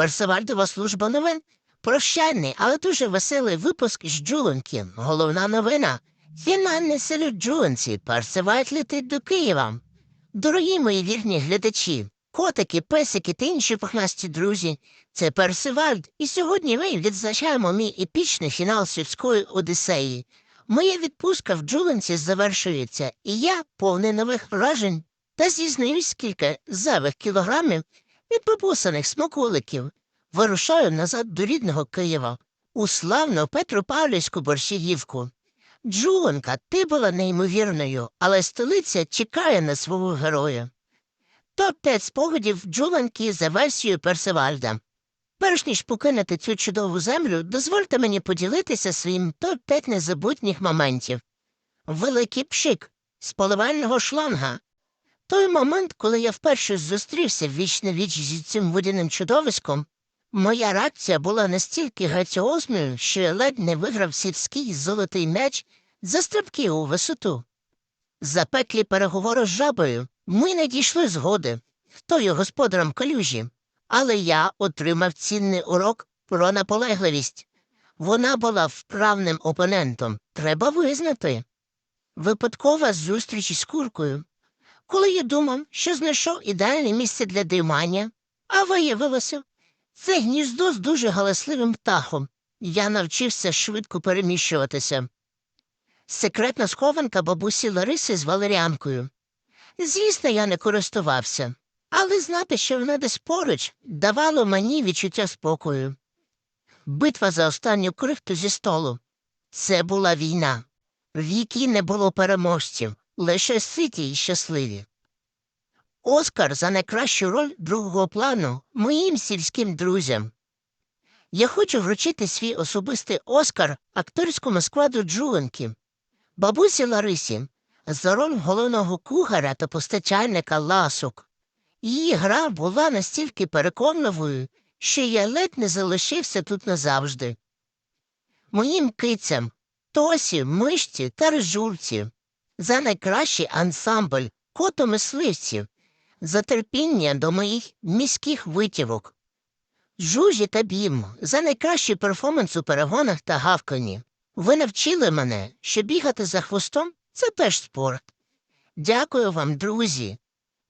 Персивальдова служба новин. Прощальний, але дуже веселий випуск з Джулонки. Головна новина. Фінальний салют Джулонці. Персивальд летить до Києва. Дорогі мої вірні глядачі, котики, песики та інші пухнасті друзі. Це Персивальд, і сьогодні ми відзначаємо мій епічний фінал сільської Одіссеї. Моя відпустка в Джулинці завершується, і я, повний нових вражень, та зізнаюсь кілька зайвих кілограмів від попусаних смаколиків, вирушаю назад до рідного Києва, у славну Петропавлівську борщагівку. Джулонка, ти була неймовірною, але столиця чекає на свого героя. Топ-5 спогадів Джуланки за версією Персивальда. Перш ніж покинути цю чудову землю, дозвольте мені поділитися своїм топ-5 незабутніх моментів. Великий пшик з поливального шланга. Той момент, коли я вперше зустрівся віч на віч зі цим водяним чудовиськом, моя реакція була настільки граціозною, що я ледь не виграв сільський золотий м'яч за стрибки у висоту. Запеклі переговори з жабою ми не дійшли згоди, хто є господарем калюжі, але я отримав цінний урок про наполегливість. Вона була вправним опонентом, треба визнати. Випадкова зустріч із куркою. Коли я думав, що знайшов ідеальне місце для димання, а виявилося, це гніздо з дуже галасливим птахом. Я навчився швидко переміщуватися. Секретна схованка бабусі Лариси з валеріанкою. Звісно, я не користувався, але знати, що вона десь поруч, давало мені відчуття спокою. Битва за останню крихту зі столу. Це була війна, в якій не було переможців, лише ситі й щасливі. Оскар за найкращу роль другого плану моїм сільським друзям. Я хочу вручити свій особистий Оскар акторському складу Джуленки, бабусі Ларисі за роль головного кухаря та постачальника ласок. Її гра була настільки переконливою, що я ледь не залишився тут назавжди. Моїм кицям Тосі, мишці та рижурці за найкращий ансамбль котомисливців, за терпіння до моїх міських витівок, Жужі та Бім за найкращий перформанс у перегонах та гавкані. Ви навчили мене, що бігати за хвостом це теж спорт. Дякую вам, друзі.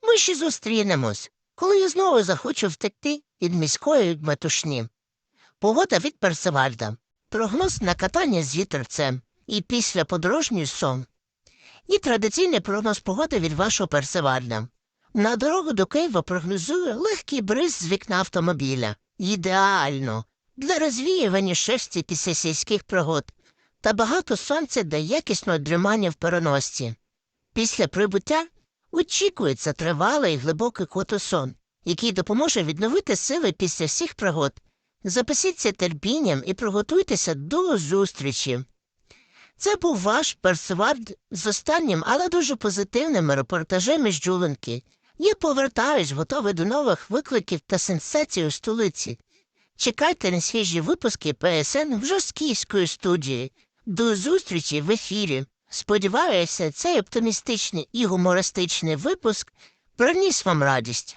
Ми ще зустрінемось, коли я знову захочу втекти від міської метушні. Погода від Персивальда, прогноз на катання з вітерцем і після подорожній сон. І традиційний прогноз погоди від вашого Персивальда. На дорогу до Києва прогнозую легкий бриз з вікна автомобіля. Ідеально для розвіювання шерсті після сільських пригод та багато сонця для якісного дрімання в переносці. Після прибуття очікується тривалий глибокий котосон, який допоможе відновити сили після всіх пригод. Запасіться терпінням і приготуйтеся до зустрічі. Це був ваш персивард з останнім, але дуже позитивним репортажем із Джуленки. Я повертаюсь, готовий до нових викликів та сенсацій у столиці. Чекайте на свіжі випуски ПСН в жорсткійської студії. До зустрічі в ефірі. Сподіваюся, цей оптимістичний і гумористичний випуск приніс вам радість.